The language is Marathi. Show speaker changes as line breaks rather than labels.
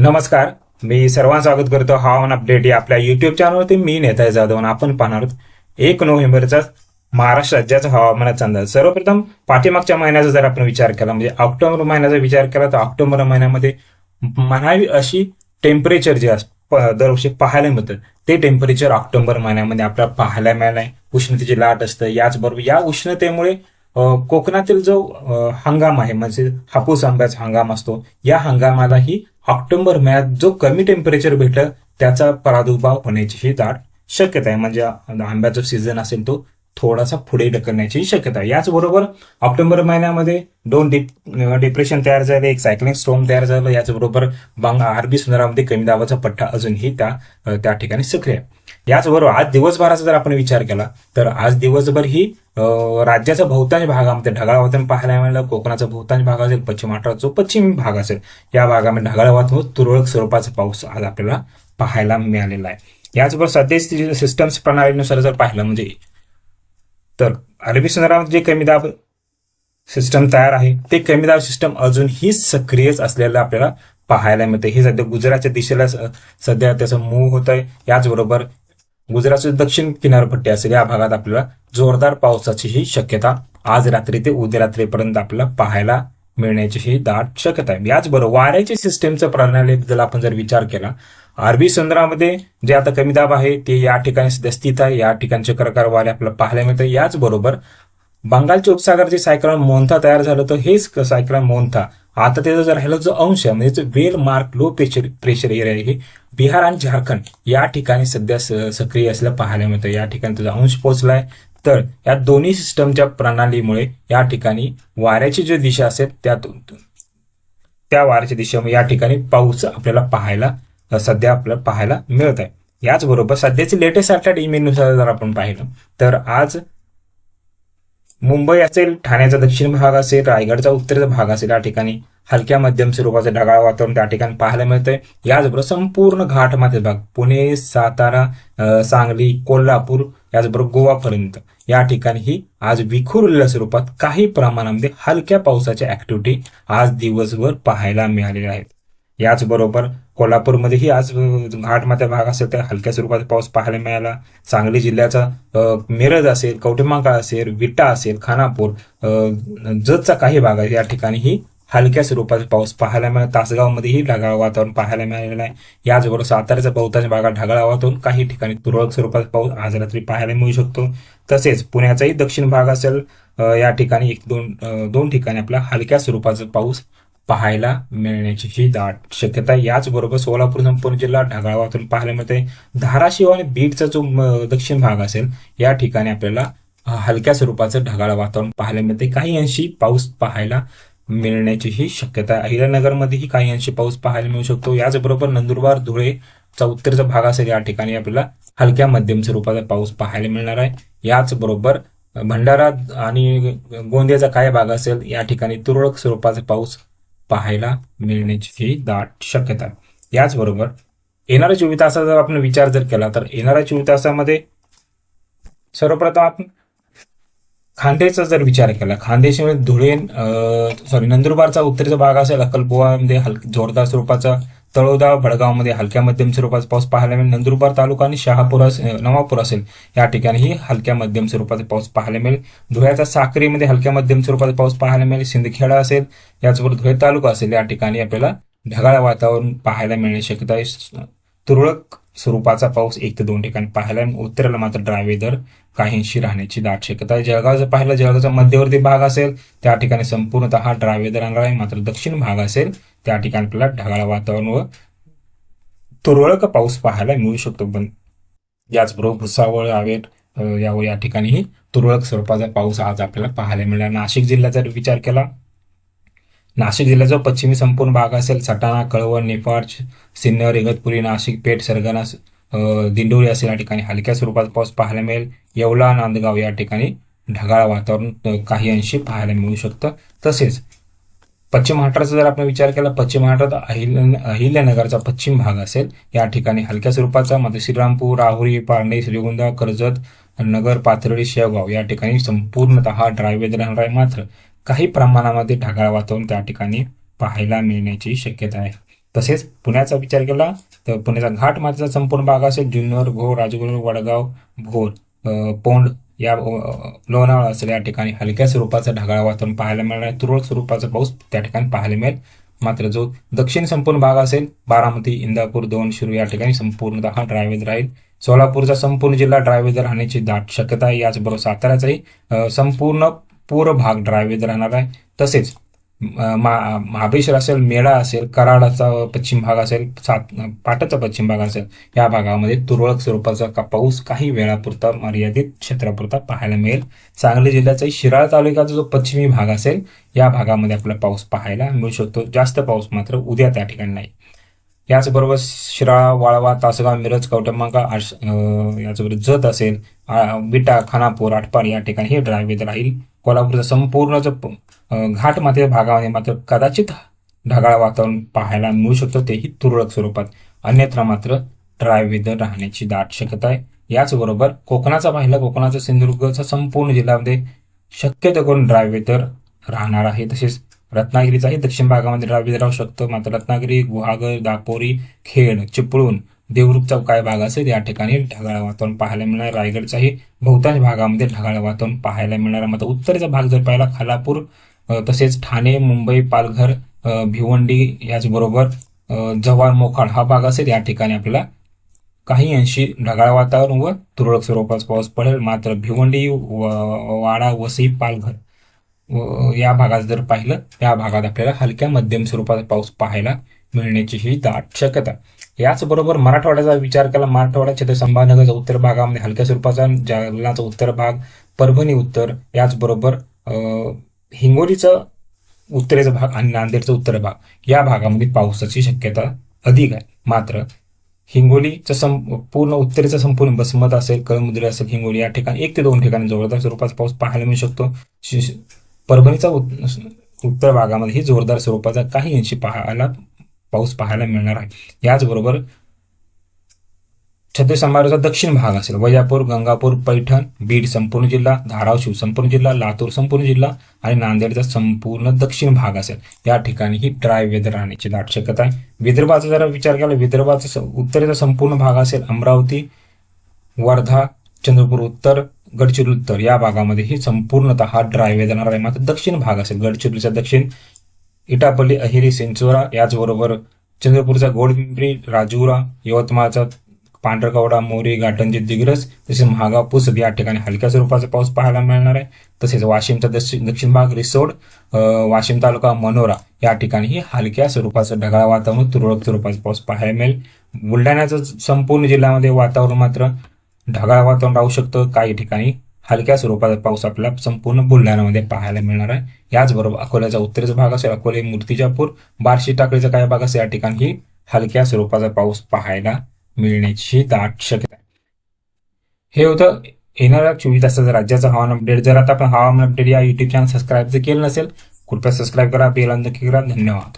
नमस्कार. मी सर्वांचं स्वागत करतो. हवामान अपडेट या आपल्या युट्यूब चॅनलवरती मी नेता जाधव आपण पाहणार आहोत एक नोव्हेंबरचा महाराष्ट्र राज्याचा हवामानाचा अंदाज. सर्वप्रथम पाठीमागच्या महिन्याचा जर आपण विचार केला म्हणजे ऑक्टोबर महिन्याचा विचार केला तर ऑक्टोबर महिन्यामध्ये म्हणावी अशी टेम्परेचर जे असतं दरवर्षी पाहायला मिळतं. ते टेम्परेचर ऑक्टोबर महिन्यामध्ये आपल्याला पाहायला मिळालं आहे उष्णतेची लाट असतं. याचबरोबर या उष्णतेमुळे कोकणातील जो हंगाम आहे म्हणजे हापूस आंब्याचा हंगाम असतो या हंगामालाही ऑक्टोबर महिन्यात जो कमी टेम्परेचर भेटलं त्याचा प्रादुर्भाव होण्याची ही दाट शक्यता आहे. म्हणजे आंब्याचा सीझन असेल तो थोडासा पुढे ढकलण्याची शक्यता याचबरोबर ऑक्टोबर महिन्यामध्ये दोन डिप डिप्रेशन तयार झाले एक सायक्लिंग स्टोम तयार झालं याचबरोबर बंग अरबी सुंदरामध्ये कमी दाबाचा पट्टा अजूनही त्या त्या ठिकाणी सक्रिय आहे. याचबरोबर आज दिवसभराचा जर आपण विचार केला तर आज दिवसभर ही राज्याच्या बहुतांश भागामध्ये ढगाळ वातावरण पाहायला मिळालं. कोकणाचा बहुतांश भाग असेल पश्चिम महाराष्ट्राचा जो पश्चिमी भाग असेल या भागामध्ये ढगाळ वातावरण तुरळक स्वरूपाचा पाऊस आज आपल्याला पाहायला मिळालेला आहे. याचबरोबर सध्या सिस्टम्स प्रणालीनुसार जर पाहिलं म्हणजे तर अरबी समुद्रामध्ये जे कमी दाब सिस्टम तयार आहे ते कमी दाब सिस्टम अजूनही सक्रियच असलेलं आपल्याला पाहायला मिळतं हे सध्या गुजरातच्या दिशेला सध्या त्याचं मूव होत आहे याचबरोबर गुजरातची दक्षिण किनारपट्टी असेल या भागात आपल्याला जोरदार पावसाची ही शक्यता आज रात्री ते उद्या रात्रीपर्यंत आपल्याला पाहायला मिळण्याची ही दाट शक्यता आहे. याचबरोबर वाऱ्याची सिस्टीमच्या प्रणालीबद्दल आपण जर विचार केला अरबी समुद्रामध्ये जे आता कमी दाब आहे ते या ठिकाणी सध्या स्थित आहे. या ठिकाणचे प्रकार वारे आपल्याला पाहायला मिळतं. याचबरोबर बंगालच्या उपसागरचे सायक्लोन मोन्था तयार झालं तर हेच सायक्लोन मोन्था आता त्याचा जर राहिलं जो अंश आहे म्हणजे well marked low pressure pressure area आहे हे. बिहार आणि झारखंड या ठिकाणी सध्या सक्रिय असल्या पाहायला मिळतं. या ठिकाणी त्याचा अंश पोहोचलाय. तर या दोन्ही सिस्टमच्या प्रणालीमुळे या ठिकाणी वाऱ्याची जी दिशा असेल त्यात त्या वाऱ्याच्या दिशेमुळे या ठिकाणी पाऊस आपल्याला पाहायला सध्या आपल्याला पाहायला मिळत आहे. याचबरोबर सध्याचे लेटेस्ट सॅटेलाइट इमेजनुसार जर आपण पाहिलं तर आज मुंबई असेल ठाण्याचा दक्षिण भाग असेल रायगडचा उत्तरेचा भाग असेल या ठिकाणी हलक्या मध्यम स्वरूपाचं ढगाळ वातावरण त्या ठिकाणी पाहायला मिळतंय. याचबरोबर संपूर्ण घाटमाथे भाग पुणे सातारा सांगली कोल्हापूर याचबरोबर गोवापर्यंत. या ठिकाणी ही आज विखुरलेल्या स्वरूपात काही प्रमाणामध्ये हलक्या पावसाच्या ऍक्टिव्हिटी आज दिवसभर पाहायला मिळालेल्या आहेत याचबरोबर कोल्हापूरमध्येही आज अ, घाटमाथ्या भाग असेल तर हलक्या स्वरूपाचा पाऊस पाहायला मिळाला. सांगली जिल्ह्याचा मिरज असेल कवठेमांकाळ असेल विटा असेल खानापूर जतचा काही भाग आहे या ठिकाणीही हलक्या स्वरूपाचा पाऊस पाहायला मिळाला. तासगावमध्येही ढगाळ वातावरण पाहायला मिळालेलं आहे. याचबरोबर साताऱ्याचा बहुतांश भागात ढगाळ वातावरण काही ठिकाणी तुरळक स्वरूपाचा पाऊस आज रात्री पाहायला मिळू शकतो. तसेच पुण्याचाही दक्षिण भाग असेल या ठिकाणी एक दोन दोन ठिकाणी आपला हलक्या स्वरूपाचा पाऊस पाहायला मिळण्याची ही दाट शक्यता याचबरोबर सोलापूर संपूर्ण जिल्हा ढगाळ वातावरण पाहायला मिळते. धाराशिव आणि बीडचा जो दक्षिण भाग असेल या ठिकाणी आपल्याला हलक्या स्वरूपाचं ढगाळ वातावरण पाहायला मिळते. काही अंशी पाऊस पाहायला मिळण्याची ही शक्यता आहे. अहिल्यानगरमध्येही काही अंशी पाऊस पाहायला मिळू शकतो. याचबरोबर नंदुरबार धुळेचा उत्तरचा भाग असेल या ठिकाणी आपल्याला हलक्या मध्यम स्वरूपाचा पाऊस पाहायला मिळणार आहे. याचबरोबर भंडारा आणि गोंदियाचा काय भाग असेल या ठिकाणी तुरळक स्वरूपाचा पाऊस पाहायला मिळण्याची ही दाट शक्यता आहे. याचबरोबर येणाऱ्या चोवीस तासाचा जर आपण विचार जर केला तर येणाऱ्या चोवीस तासामध्ये सर्वप्रथम आपण खांदेचा जर विचार केला खानदेश धुळे सॉरी नंदुरबारचा उत्तरेचा भाग असेल अक्कलपोवामध्ये हल जोरदार स्वरूपाचा तळोदा भडगावमध्ये हलक्या मध्यम स्वरूपाचा पाऊस पाहायला मिळेल. नंदुरबार तालुका आणि शहापूर नवापूर असेल. या ठिकाणीही हलक्या मध्यम स्वरूपाचा पाऊस पाहायला मिळेल. धुळ्याचा साक्रीमध्ये हलक्या मध्यम स्वरूपाचा पाऊस पाहायला मिळेल. सिंदखेडा असेल याचबरोबर धुळे तालुका असेल या ठिकाणी आपल्याला ढगाळ वातावरण पाहायला मिळण्याची शक्यता आहे. तुरळक स्वरूपाचा पाऊस एक ते दोन ठिकाणी पाहायला उत्तरेला मात्र ड्रायवेदर काहींशी राहण्याची दाट शक्यता आहे. जळगाव जर पाहिलं जळगावचा मध्यवर्ती भाग असेल त्या ठिकाणी संपूर्णतः ड्रायवेदर राहणार आहे. मात्र दक्षिण भाग असेल त्या ठिकाणी आपल्याला ढगाळ वातावरण व तुरळक पाऊस पाहायला मिळू शकतो. पण याचबरोबर भुसावळ आवेर यावर या ठिकाणीही तुरळक स्वरूपाचा पाऊस आज आपल्याला पाहायला मिळाला नाशिक जिल्ह्याचा जर विचार केला नाशिक जिल्ह्याचा पश्चिमी संपूर्ण भाग असेल सटाणा कळवण निफाड सिन्नर इगतपुरी नाशिक पेठ सरगणा दिंडोरी असेल या ठिकाणी हलक्या स्वरूपाचा पाऊस पाहायला मिळेल. येवला नांदगाव या ठिकाणी ढगाळ वातावरण काही अंशी पाहायला मिळू शकतं. तसेच पश्चिम महाराष्ट्राचा जर आपण विचार केला पश्चिम महाराष्ट्रात अहिल्या अहिल्यानगरचा पश्चिम भाग असेल या ठिकाणी हलक्या स्वरूपाचा मध्ये श्रीरामपूर राहुरी पारणे श्रीगोंदा कर्जत नगर पाथर्डी शेवगाव या ठिकाणी संपूर्णतः ड्राय वेदर राहणार आहे. मात्र काही प्रमाणामध्ये ढगाळ वातावरण त्या ठिकाणी पाहायला मिळण्याची शक्यता आहे. तसेच पुण्याचा विचार केला तर पुण्याचा घाट माथ्याचा संपूर्ण भाग असेल जुन्नर घोर राजगुरू वडगाव भोर पोंड या लोणावळा असेल या ठिकाणी हलक्या स्वरूपाचं ढगाळ वातावरण पाहायला मिळणार आहे. तुरळक स्वरूपाचा पाऊस त्या ठिकाणी पाहायला मिळेल. मात्र जो दक्षिण संपूर्ण भाग असेल बारामती इंदापूर दोन शिरू या ठिकाणी संपूर्णतः ड्रायवेज राहील. सोलापूरचा संपूर्ण जिल्हा ड्रायवेज राहण्याची दाट शक्यता आहे. याचबरोबर साताऱ्याचाही संपूर्ण पूर्व भाग ड्रायवेज राहणार आहे. तसेच मा महाबळेश्वर असेल मेळा असेल कराडाचा पश्चिम भाग असेल सात पाटाचा पश्चिम भाग असेल या भागामध्ये तुरळक स्वरूपाचा का पाऊस काही वेळापुरता मर्यादित क्षेत्रापुरता पाहायला मिळेल. सांगली जिल्ह्याचाही शिराळा तालुक्याचा जो पश्चिमी भाग असेल या भागामध्ये आपला पाऊस पाहायला मिळू शकतो. जास्त पाऊस मात्र उद्या त्या ठिकाणी नाही. याचबरोबर शिराळा वाळवा तासगाव मिरज कवटमांगा आश याचबरोबर जत असेल विटा खानापूर आटपार या ठिकाणी हे ड्रायवेज राहील. कोल्हापूरचा संपूर्ण जो घाट माते भागामध्ये मात्र कदाचित ढगाळ वातावरण पाहायला मिळू शकतं. तेही तुरळक स्वरूपात. अन्यत्र मात्र ड्राय वेदर राहण्याची दाट शक्यता आहे. याचबरोबर कोकणाचा पाहिला कोकणाचा सिंधुदुर्गचा संपूर्ण जिल्ह्यामध्ये शक्यतो करून ड्रायवेदर राहणार आहे. तसेच रत्नागिरीचाही दक्षिण भागामध्ये ड्रायवेदर राहू शकतो मात्र रत्नागिरी गुहागर दापोरी खेड चिपळूण देवरुखचा काय भाग असेल या ठिकाणी ढगाळ वातावरण पाहायला मिळणार. रायगडचाही बहुतांश भागामध्ये ढगाळ वातावरण पाहायला मिळणार. मात्र उत्तरेचा भाग जर पाहिला खालापूर तसेच ठाणे मुंबई पालघर भिवंडी याचबरोबर जव्हार मोखाड हा भाग असेल या ठिकाणी आपल्याला काही अंशी ढगाळ वातावरण व तुरळक स्वरूपाचा पाऊस पडेल. मात्र भिवंडी व- वाडा वसई पालघर या भागात जर पाहिलं त्या भागात आपल्याला हलक्या मध्यम स्वरूपाचा पाऊस पाहायला मिळण्याची ही दाट शक्यता याचबरोबर मराठवाड्याचा विचार केला मराठवाडा क्षेत्र संभाजीनगरच्या उत्तर भागामध्ये हलक्या स्वरूपाचा जालनाचा उत्तर भाग परभणी उत्तर याचबरोबर हिंगोलीचा उत्तरेचा भाग आणि नांदेडचा उत्तर भाग या भागामध्ये पावसाची शक्यता अधिक आहे. मात्र हिंगोलीचा सं पूर्ण उत्तरेचा संपूर्ण बसमत असेल कळमुद्रे असेल हिंगोली या ठिकाणी एक ते दोन ठिकाणी जोरदार स्वरूपाचा पाऊस पाहायला मिळू शकतो. शि- परभणीचा उत- उत्तर भागामध्येही जोरदार स्वरूपाचा काही अंशी पाहायला पाऊस पाहायला मिळणार आहे. याचबरोबर छत्रपती संभाजीचा दक्षिण भाग असेल. वैजापूर गंगापूर पैठण बीड संपूर्ण जिल्हा धाराशिव संपूर्ण जिल्हा लातूर संपूर्ण जिल्हा आणि नांदेडचा संपूर्ण दक्षिण भाग असेल. या ठिकाणी ही ड्राय वेदर राहण्याची दाट शक्यता आहे. विदर्भाचा जरा विचार केला विदर्भाचा स- उत्तरेचा संपूर्ण भाग असेल अमरावती वर्धा चंद्रपूर उत्तर गडचिरोली उत्तर या भागामध्ये ही संपूर्णतः ड्रायवे जाणार आहे. मात्र दक्षिण भाग असेल गडचिरोलीचा दक्षिण. इटापल्ली अहिरी सेंचोरा याचबरोबर चंद्रपूरचा गोडपिंपरी राजुरा यवतमाळचा पांढरकवडा मोरी घाटंजी दिग्रस तसेच महागाव पुसद या ठिकाणी हलक्या स्वरूपाचा पाऊस पाहायला मिळणार आहे. तसेच वाशिमचा दक्षिण दक्षिण भाग रिसोड वाशिम तालुका मनोरा या ठिकाणीही हलक्या स्वरूपाचं ढगाळ वातावरण तुरळक स्वरूपाचा पाऊस पाहायला मिळेल. बुलढाण्याचं संपूर्ण जिल्ह्यामध्ये वातावरण मात्र ढगाळ वातावरण राहू शकतं. काही ठिकाणी हलक्या स्वरूपाचा पाऊस आपल्याला संपूर्ण बुलढाण्यामध्ये पाहायला मिळणार आहे. याचबरोबर अकोल्याचा उत्तरेचा भाग असेल अकोले मूर्तिजापूर बार्शी टाकळीचा काही भाग असेल या ठिकाणी हलक्या स्वरूपाचा पाऊस पाहायला मिळण्याची दाट शक्यता आहे. हे होतं येणाऱ्या चोवीस तासाचा राज्याचा हवामान अपडेट जर आता आपण हवामान अपडेट या युट्यूब चॅनल सबस्क्राईब जर केलं नसेल कृपया सबस्क्राईब करा बेल नक्की करा. धन्यवाद.